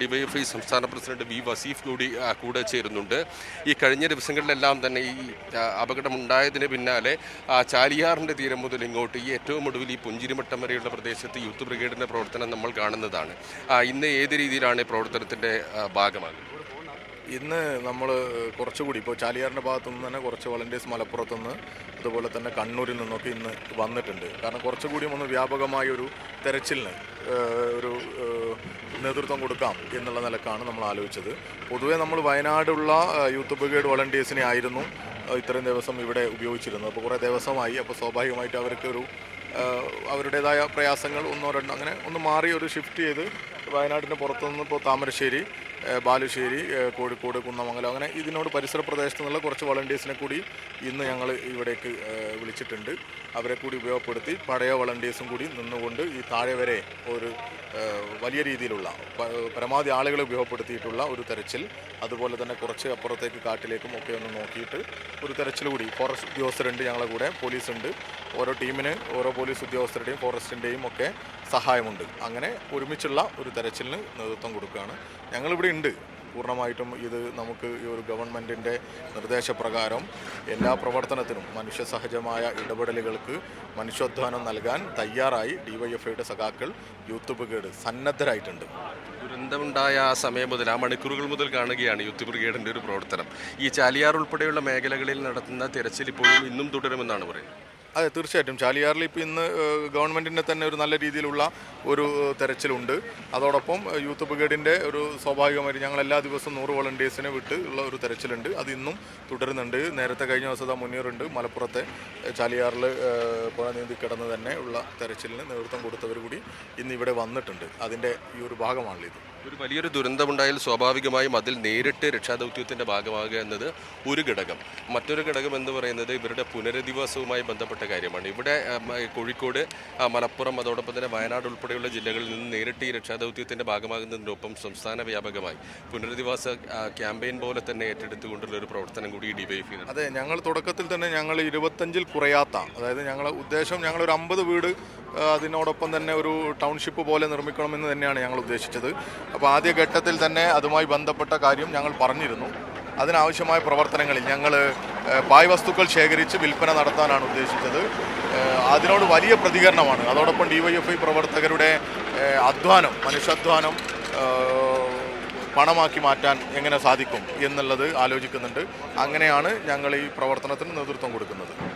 DYFI സംസ്ഥാന president V Wasif കൂടി കൂടെ ചേരുന്നുണ്ട്. ഈ കഴിഞ്ഞ ദിവസങ്ങളിലെല്ലാം തന്നെ ഈ അപകടമുണ്ടായതിന് പിന്നാലെ ചാലിയാറിന്റെ തീരം മുതൽ ഇങ്ങോട്ട് ഈ ഏറ്റവും ഒടുവിൽ ഈ പുഞ്ചിരിമട്ടം വരെയുള്ള പ്രദേശത്ത് യൂത്ത് ബ്രിഗേഡിന്റെ പ്രവർത്തനം നമ്മൾ കാണുന്നതാണ്. ഇന്ന് ഏത് രീതിയിലാണ് പ്രവർത്തനത്തിന്റെ ഭാഗമാകുന്നത്? ഇന്ന് നമ്മൾ കുറച്ചുകൂടി ഇപ്പോൾ ചാലിയാറിന്റെ ഭാഗത്തു നിന്ന് തന്നെ കുറച്ച് വളണ്ടിയേഴ്സ് മലപ്പുറത്തുനിന്ന് അതുപോലെ തന്നെ കണ്ണൂരിൽ നിന്നൊക്കെ ഇന്ന് വന്നിട്ടുണ്ട്. കാരണം കുറച്ചുകൂടി ഒന്ന് വ്യാപകമായ ഒരു തെരച്ചിലിന് ഒരു നേതൃത്വം കൊടുക്കാം എന്നുള്ള നിലക്കാണ് നമ്മൾ ആലോചിച്ചത്. പൊതുവേ നമ്മൾ വയനാടുള്ള യൂത്ത് ബ്രിഗേഡ് വോളണ്ടിയേഴ്സിനെ ആയിരുന്നു ഇത്രയും ദിവസം ഇവിടെ ഉപയോഗിച്ചിരുന്നത്. അപ്പോൾ കുറേ ദിവസമായി അപ്പോൾ സ്വാഭാവികമായിട്ട് അവർക്ക് ഒരു അവരുടേതായ പ്രയാസങ്ങൾ ഒന്നോ രണ്ടോ അങ്ങനെ ഒന്ന് മാറി ഒരു ഷിഫ്റ്റ് ചെയ്ത് വയനാടിന്റെ പുറത്തുനിന്ന് ഇപ്പോൾ താമരശ്ശേരി ബാലുശ്ശേരി കോഴിക്കോട് കുന്നമംഗലം അങ്ങനെ ഇതിനോട് പരിസര പ്രദേശത്തു നിന്നുള്ള കുറച്ച് വളണ്ടിയേഴ്സിനെ കൂടി ഇന്ന് ഞങ്ങൾ ഇവിടേക്ക് വിളിച്ചിട്ടുണ്ട്. അവരെ കൂടി ഉപയോഗപ്പെടുത്തി പഴയ വളണ്ടിയേഴ്സും കൂടി നിന്നുകൊണ്ട് ഈ താഴെ വരെ ഒരു വലിയ രീതിയിലുള്ള പരമാവധി ആളുകളെ ഉപയോഗപ്പെടുത്തിയിട്ടുള്ള ഒരു തെരച്ചിൽ അതുപോലെ തന്നെ കുറച്ച് അപ്പുറത്തേക്ക് കാട്ടിലേക്കും ഒക്കെ ഒന്ന് നോക്കിയിട്ട് ഒരു തെരച്ചിൽ കൂടി. ഫോറസ്റ്റ് ഉദ്യോഗസ്ഥരുണ്ട് ഞങ്ങളുടെ കൂടെ പോലീസുണ്ട്. ഓരോ ടീമിന് ഓരോ പോലീസ് ഉദ്യോഗസ്ഥരുടെയും ഫോറസ്റ്റിന്റെയും ഒക്കെ സഹായമുണ്ട്. അങ്ങനെ ഒരുമിച്ചുള്ള ഒരു തെരച്ചിലിന് നേതൃത്വം കൊടുക്കുകയാണ്. ഞങ്ങളിവിടെ ഉണ്ട്. പൂർണമായിട്ടും ഇത് നമുക്ക് ഈ ഒരു ഗവൺമെന്റിന്റെ നിർദ്ദേശപ്രകാരം എല്ലാ പ്രവർത്തനത്തിനും മനുഷ്യസഹജമായ ഇടപെടലുകൾക്ക് മനുഷ്യോദ്ധാനം നൽകാൻ തയ്യാറായി ഡിവൈഎഫ്ഐയുടെ സഖാക്കൾ യൂത്ത് ബ്രിഗേഡ് സന്നദ്ധരായിട്ടുണ്ട്. ദുരന്തമുണ്ടായ ആ സമയം മുതൽ ആ മണിക്കൂറുകൾ മുതൽ കാണുകയാണ് യൂത്ത് ബ്രിഗേഡിന്റെ ഒരു പ്രവർത്തനം. ഈ ചാലിയാർ ഉൾപ്പെടെയുള്ള മേഖലകളിൽ നടത്തുന്ന തിരച്ചിൽ ഇപ്പോഴും ഇന്നും തുടരുമെന്നാണ് പറയുന്നത്. അതെ തീർച്ചയായിട്ടും. ചാലിയാറിൽ ഇപ്പോൾ ഇന്ന് ഗവൺമെന്റിന്റെ തന്നെ ഒരു നല്ല രീതിയിലുള്ള ഒരു തെരച്ചിലുണ്ട്. അതോടൊപ്പം യൂത്ത് ബ്രിഗേഡിന്റെ ഒരു സ്വാഭാവികമായിട്ട് ഞങ്ങൾ എല്ലാ ദിവസവും നൂറ് വോളണ്ടിയേഴ്സിനെ വിട്ട് ഉള്ള ഒരു തെരച്ചിലുണ്ട്. അത് ഇന്നും തുടരുന്നുണ്ട്. നേരത്തെ കഴിഞ്ഞ ദിവസത്തെ മുന്നേറുണ്ട്. മലപ്പുറത്തെ ചാലിയാറിൽ പുഴ നീന്തി കിടന്ന് തന്നെ ഉള്ള തെരച്ചിലിന് നേതൃത്വം കൊടുത്തവർ കൂടി ഇന്ന് ഇവിടെ വന്നിട്ടുണ്ട്. അതിന്റെ ഈ ഒരു ഭാഗമാണല്ലോ ഇത് ഒരു വലിയൊരു ദുരന്തമുണ്ടായാൽ സ്വാഭാവികമായും അതിൽ നേരിട്ട് രക്ഷാദൗത്യത്തിന്റെ ഭാഗമാകുക എന്നത് ഒരു ഘടകം. മറ്റൊരു ഘടകം എന്ന് പറയുന്നത് ഇവരുടെ പുനരധിവാസവുമായി ബന്ധപ്പെട്ട കാര്യമാണ്. ഇവിടെ കോഴിക്കോട് മലപ്പുറം അതോടൊപ്പം തന്നെ വയനാട് ഉൾപ്പെടെയുള്ള ജില്ലകളിൽ നിന്ന് നേരിട്ട് ഈ രക്ഷാദൗത്യത്തിന്റെ ഭാഗമാകുന്നതിനൊപ്പം സംസ്ഥാന വ്യാപകമായി പുനരധിവാസ ക്യാമ്പയിൻ പോലെ തന്നെ ഏറ്റെടുത്തുകൊണ്ടുള്ള ഒരു പ്രവർത്തനം കൂടി ഡിവൈഫ് അതെ ഞങ്ങൾ തുടക്കത്തിൽ തന്നെ ഞങ്ങൾ ഇരുപത്തഞ്ചിൽ കുറയാത്ത അതായത് ഞങ്ങൾ ഉദ്ദേശം ഞങ്ങൾ ഒരു അമ്പത് വീട് അതിനോടൊപ്പം തന്നെ ഒരു ടൗൺഷിപ്പ് പോലെ നിർമ്മിക്കണമെന്ന് തന്നെയാണ് ഞങ്ങൾ ഉദ്ദേശിച്ചത്. അപ്പോൾ ആദ്യ ഘട്ടത്തിൽ തന്നെ അതുമായി ബന്ധപ്പെട്ട കാര്യം ഞങ്ങൾ പറഞ്ഞിരുന്നു. അതിനാവശ്യമായ പ്രവർത്തനങ്ങളിൽ ഞങ്ങൾ പായ് വസ്തുക്കൾ ശേഖരിച്ച് വിൽപ്പന നടത്താനാണ് ഉദ്ദേശിച്ചത്. അതിനോട് വലിയ പ്രതികരണമാണ്. അതോടൊപ്പം ഡിവൈഎഫ്ഐ പ്രവർത്തകരുടെ അധ്വാനം മനുഷ്യാധ്വാനം പണമാക്കി മാറ്റാൻ എങ്ങനെ സാധിക്കും എന്നുള്ളത് ആലോചിക്കുന്നുണ്ട്. അങ്ങനെയാണ് ഞങ്ങൾ ഈ പ്രവർത്തനത്തിന് നേതൃത്വം കൊടുക്കുന്നത്.